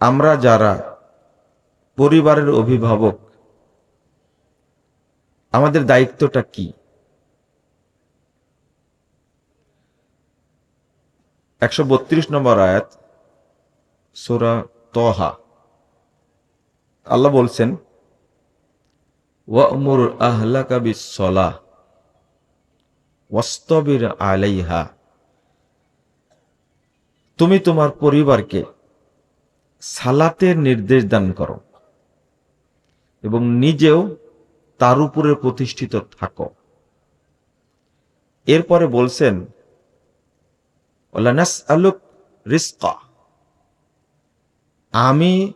আমরা যারা পরিবারের অভিভাবক, আমাদের দায়িত্বটা কি? একশো বত্রিশ নম্বর আয়াত, সোরা তহা। আল্লাহ বলছেন, ওয়ামুর আহলাকা বিসলাহ ওয়াস্তবির আলাইহা। তুমি তোমার পরিবারকে সালাতের নির্দেশ দান করো এবং নিজেও তার উপরে প্রতিষ্ঠিত থাকো। এরপরে বলছেন আমি,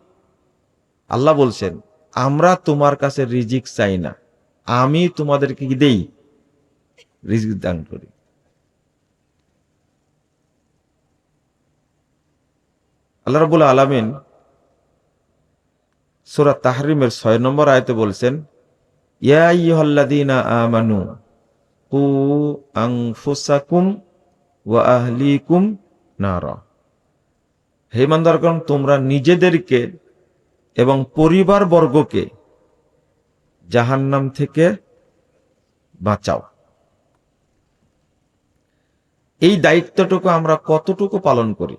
আল্লাহ বলছেন, আমরা তোমার কাছে রিজিক চাই না। আমি তোমাদেরকে দেই? রিজিক দান করি। আল্লাহ রাবুল আলমিন সুরা তাহরিমের ছয় নম্বর আয়তে বলছেন আমানু কু আনফুসাকুম ওয়া আহলিকুম তোমরা নিজেদেরকে এবং পরিবার বর্গকে জাহান্নাম থেকে বাঁচাও। এই দায়িত্বটুকু আমরা কতটুকু পালন করি?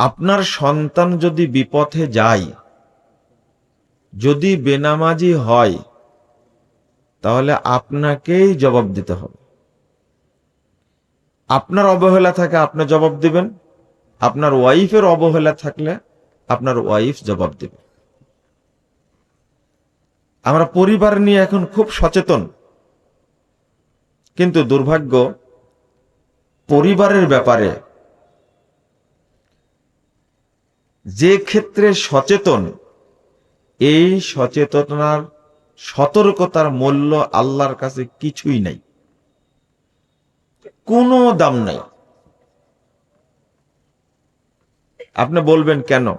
আপনার সন্তান যদি বিপথে যায়, যদি বেনামাজি হয়, তাহলে আপনাকেই জবাব দিতে হবে। আপনার অবহেলা থাকে, আপনি জবাব দিবেন। আপনার ওয়াইফের অবহেলা থাকলে আপনার ওয়াইফ জবাব দেবে। আমরা পরিবার নিয়ে এখন খুব সচেতন। কিন্তু দুর্ভাগ্য, পরিবারের ব্যাপারে যে ক্ষেত্রে সচেতন, এই সচেতনার সতর্কতার মূল্য আল্লাহর কাছে কিছুই নাই। কোনো দাম নাই। আপনি বলবেন কেন?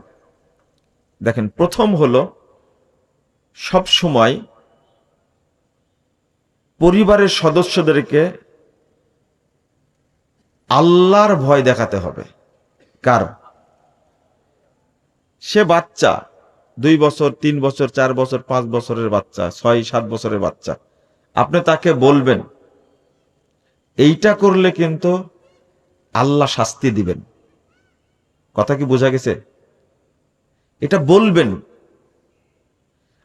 দেখেন, প্রথম হলো, সব সময় পরিবারের সদস্যদেরকে আল্লাহর ভয় দেখাতে হবে। কার? সে বাচ্চা, দুই বছর, তিন বছর, চার বছর, পাঁচ বছরের বাচ্চা, ছয়, সাত বছরের বাচ্চা। আপনি তাকে বলবেন, এইটা করলে কিন্তু আল্লাহ শাস্তি দিবেন। কথা কি বোঝা গেছে? এটা বলবেন,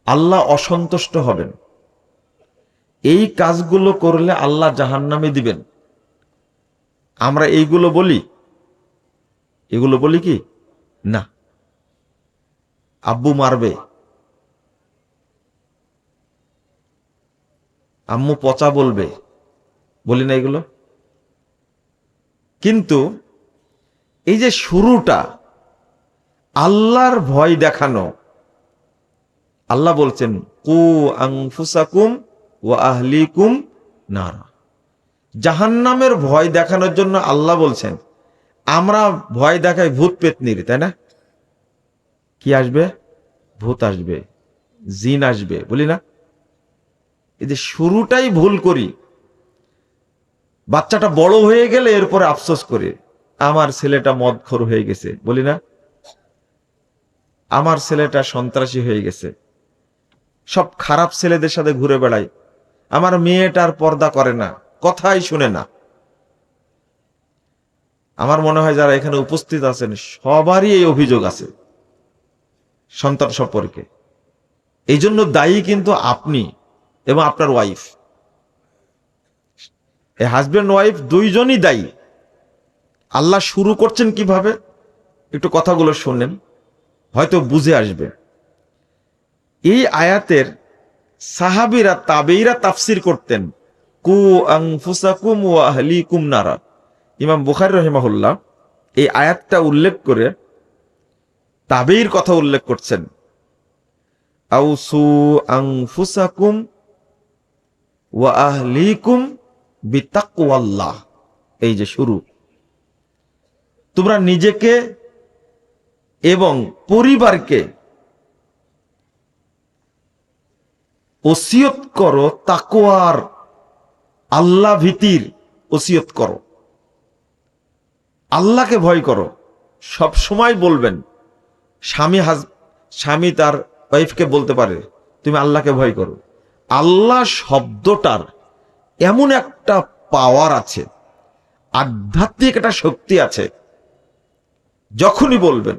আল্লাহ অসন্তুষ্ট হবেন। এই কাজগুলো করলে আল্লাহ জাহান্নামে দিবেন। আমরা এইগুলো বলি, এগুলো বলি কি? না। আব্বু মারবে। আম্মু পচা বলবে। বলি না এগুলো। কিন্তু এই যে শুরুটা, আল্লাহর ভয় দেখানো, আল্লাহ বলছেন, কু আংফুসাকুম ও আহলিকুম নারা। জাহান্নামের ভয় দেখানোর জন্য আল্লাহ বলছেন, আমরা ভয় দেখাই ভূত পেতনির তাই না? কি আসবে? ভূত আসবে, জিন আসবে, বলি না? এই যে শুরুটাই ভুল করি, বাচ্চাটা বড় হয়ে গেলে এরপরে আফসোস করে, আমার ছেলেটা মদখোর হয়ে গেছে, বলি না? আমার ছেলেটা সন্ত্রাসী হয়ে গেছে, সব খারাপ ছেলেদের সাথে ঘুরে বেড়ায় আমার মেয়েটার পর্দা করে না, কথাই শুনে না। আমার মনে হয় যারা এখানে উপস্থিত আছেন, সবারই এই অভিযোগ আছে। সন্তান সম্পর্কে। এই জন্য দায়ী কিন্তু আপনি এবং আপনার ওয়াইফ এই হাজব্যান্ড ওয়াইফ দুইজনই দায়ী। আল্লাহ শুরু করছেন কীভাবে? একটু কথাগুলো শুনেন, হয়তো বুঝে আসবে এই আয়াতের সাহাবিরা তাবেইরা তাফসির করতেন, কু আংফুসাকুম ও আহলিকুম নারা। ইমাম বুখারি রহিমাহুল্লাহ এই আয়াতটা উল্লেখ করে তাবেইর কথা উল্লেখ করছেন। ওয়া এই যে শুরু। তোমরা নিজেকে এবং পরিবারকে ওসিয়ত করো তাকোয়ার আল্লাহ ভীতির ওসিয়ত করো। আল্লাহকে ভয় করো। সব সময় বলবেন স্বামী হাজ, স্বামী তার ওয়াইফকে বলতে পারে, তুমি আল্লাহকে ভয় করো। আল্লাহ শব্দটার এমন একটা পাওয়ার আছে, আধ্যাত্মিক একটা শক্তি আছে, যখনই বলবেন,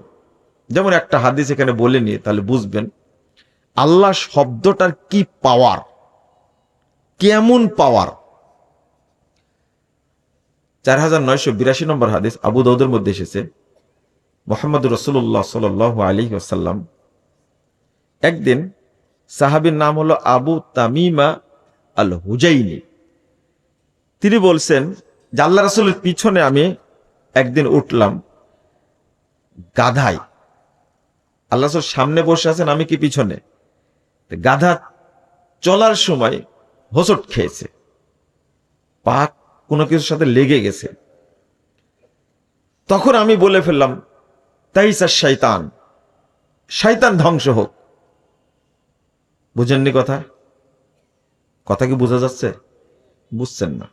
যেমন একটা হাদিস এখানে বলে নিয়ে তাহলে বুঝবেন, আল্লাহ শব্দটার কি পাওয়ার কেমন পাওয়ার চার হাজার নয়শো বিরাশি নম্বর হাদিস আবু দৌদের মধ্যে এসেছে মোহাম্মদ রসুল্লাহ সাল আলী আসাল্লাম একদিন সাহাবির নাম হলো আবু তামিমা আল হুজাইনি তিনি বলছেন আল্লাহ রসুলের পিছনে আমি একদিন উঠলাম গাধাই আল্লাহ সামনে বসে আছেন, আমি কি পিছনে? গাধা চলার সময় হোসট খেয়েছে। পা কোনো কিছুর সাথে লেগে গেছে। তখন আমি বলে ফেললাম তাই স্যার শৈতান শৈতান ধ্বংস হোক। বুঝেননি কথা? কথা কি বোঝা যাচ্ছে? বুঝছেন না।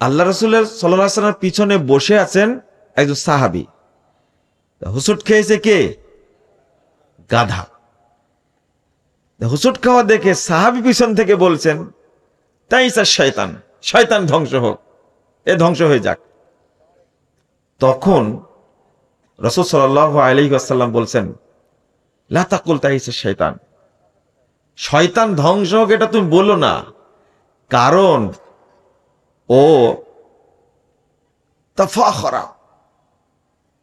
আল্লাহ রসুলের সাল্লামের পিছনে বসে আছেন একজন সাহাবি। হুসুট খেয়েছে কে? গাধা। হুসুট খাওয়া দেখে সাহাবি পিছন থেকে বলছেন তাই স্যার শয়তান শয়তান ধ্বংস হোক। এ ধ্বংস হয়ে যাক। তখন রসুল সাল আলী আসাল্লাম বলছেন লাতাকুল তাই স্যার শয়তান। ধ্বংস হোক, এটা তুমি বলো না। কারণ ও তাফাখরা।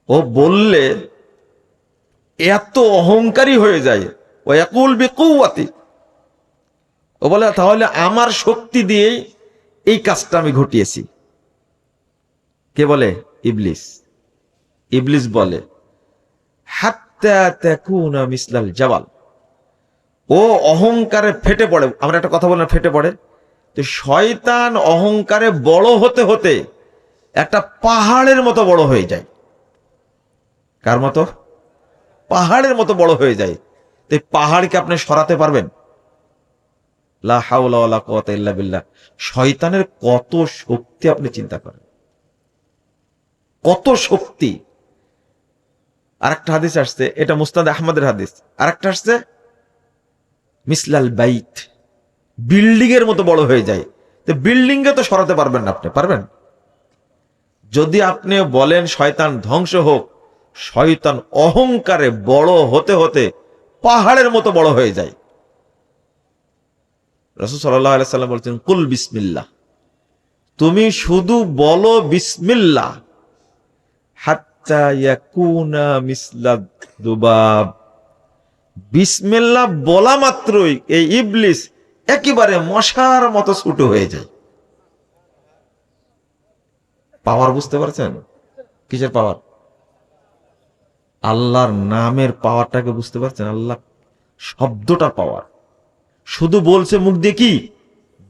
ও বললে এত অহংকারী হয়ে যায়। ও একুল বেকুয়াতি ও বলে, তাহলে আমার শক্তি দিয়েই এই কাজটা আমি ঘটিয়েছি। কে বলে? ইবলিস। ইবলিস বলে মিসলাল জাবাল। ও অহংকারে ফেটে পড়ে। আমরা একটা কথা বললাম, ফেটে পড়ে। তো শয়তান অহংকারে বড় হতে হতে একটা পাহাড়ের মতো বড় হয়ে যায়। কার মতো? পাহাড়ের মতো বড় হয়ে যায়। তো পাহাড়কে আপনি সরাতে পারবেন? লা হাওলা বিল্লাহ। শয়তানের কত শক্তি আপনি চিন্তা করেন? কত শক্তি? আরেকটা হাদিস আসছে, এটা মুস্তাদ আহমদের হাদিস। আরেকটা আসছে, মিসলাল বাইত। বিল্ডিং এর মতো বড় হয়ে যায়। তো বিল্ডিং এ তো সরাতে পারবেন না আপনি, পারবেন? যদি আপনি বলেন শয়তান ধ্বংস হোক, শয়তান অহংকারে বড় হতে হতে পাহাড়ের মতো বড় হয়ে যায়। রসুল সাল্লাহ সাল্লাম বলছেন, কুল বিসমিল্লা তুমি শুধু বলো বিসমিল্লা হাত্তা বলা মাত্রই এই ইবলিস একেবারে মশার মতো ছুটো হয়ে যায়। পাওয়ার বুঝতে পারছেন? কিসের পাওয়ার? আল্লাহর নামের পাওয়ারটাকে বুঝতে পারছেন? আল্লাহ শব্দটা পাওয়ার। শুধু বলছে মুখ দিয়ে কি?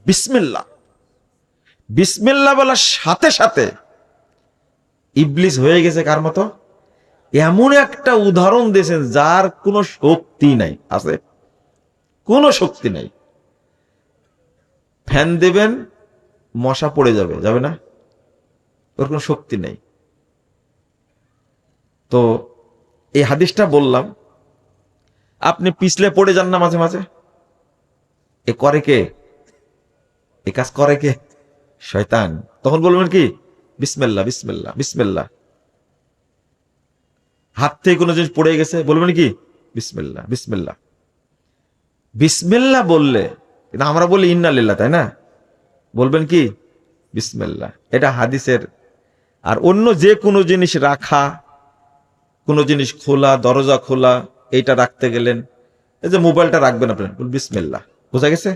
বিসমিল্লা বিসমিল্লা বলার সাথে সাথে ইবলিস হয়ে গেছে কার মতো? এমন একটা উদাহরণ দিয়েছেন যার কোনো শক্তি নাই, আছে? কোনো শক্তি নাই। ফ্যান দেবেন, মশা পড়ে যাবে যাবে না? ওর কোনো শক্তি নেই। তো এই হাদিসটা বললাম, আপনি পিছলে পড়ে যান না মাঝে মাঝে? এ করে কে? এ কাজ করে কে? শয়তান। তখন বলবেন কি? বিসমেল্লা বিসমেল্লা বিসমেল্লা হাত থেকে কোনো জিনিস পড়ে গেছে, বলবেন কি? বিসমেল্লা বিসমেল্লা বিসমেল্লা বললে, কিন্তু আমরা বলি ইন্নালিল্লা তাই না? বলবেন কি? বিসমেল্লা এটা হাদিসের, আর অন্য যে কোনো জিনিস রাখা, কোনো জিনিস খোলা, দরজা খোলা, এইটা রাখতে গেলেন, এই যে মোবাইলটা রাখবেন আপনার বিসমেল্লা বোঝা গেছে?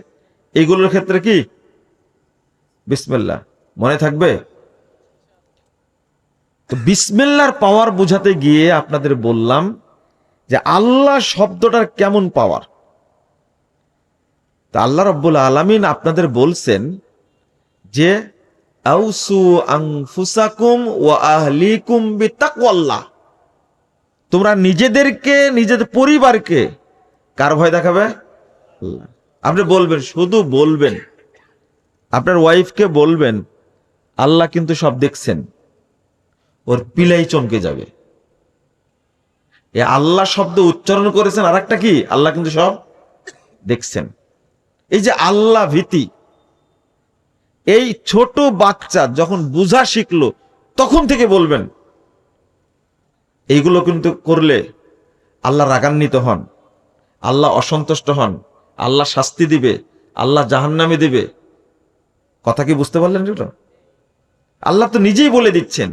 এইগুলোর ক্ষেত্রে কি? বিসমেল্লা মনে থাকবে? তো বিসমেল্লার পাওয়ার বোঝাতে গিয়ে আপনাদের বললাম যে আল্লাহ শব্দটার কেমন পাওয়ার? তা আল্লাহ রব্বুল আলমিন আপনাদের বলছেন যে, আউসু তোমরা নিজেদেরকে, নিজেদের পরিবারকে কার ভয় দেখাবে? আপনি বলবেন, শুধু বলবেন। আপনার ওয়াইফকে বলবেন, আল্লাহ কিন্তু সব দেখছেন। ওর পিলাই চমকে যাবে। এ আল্লাহ শব্দ উচ্চারণ করেছেন আর একটা কি? আল্লাহ কিন্তু সব দেখছেন। এই যে আল্লাহ ভীতি, এই ছোট বাচ্চা যখন বুঝা শিখলো, তখন থেকে বলবেন, এইগুলো কিন্তু করলে আল্লাহ রাগান্বিত হন, আল্লাহ অসন্তুষ্ট হন, আল্লাহ শাস্তি দিবে, আল্লাহ জাহান্নামে দিবে। কথা কি বুঝতে পারলেন আল্লাহ তো নিজেই বলে দিচ্ছেন।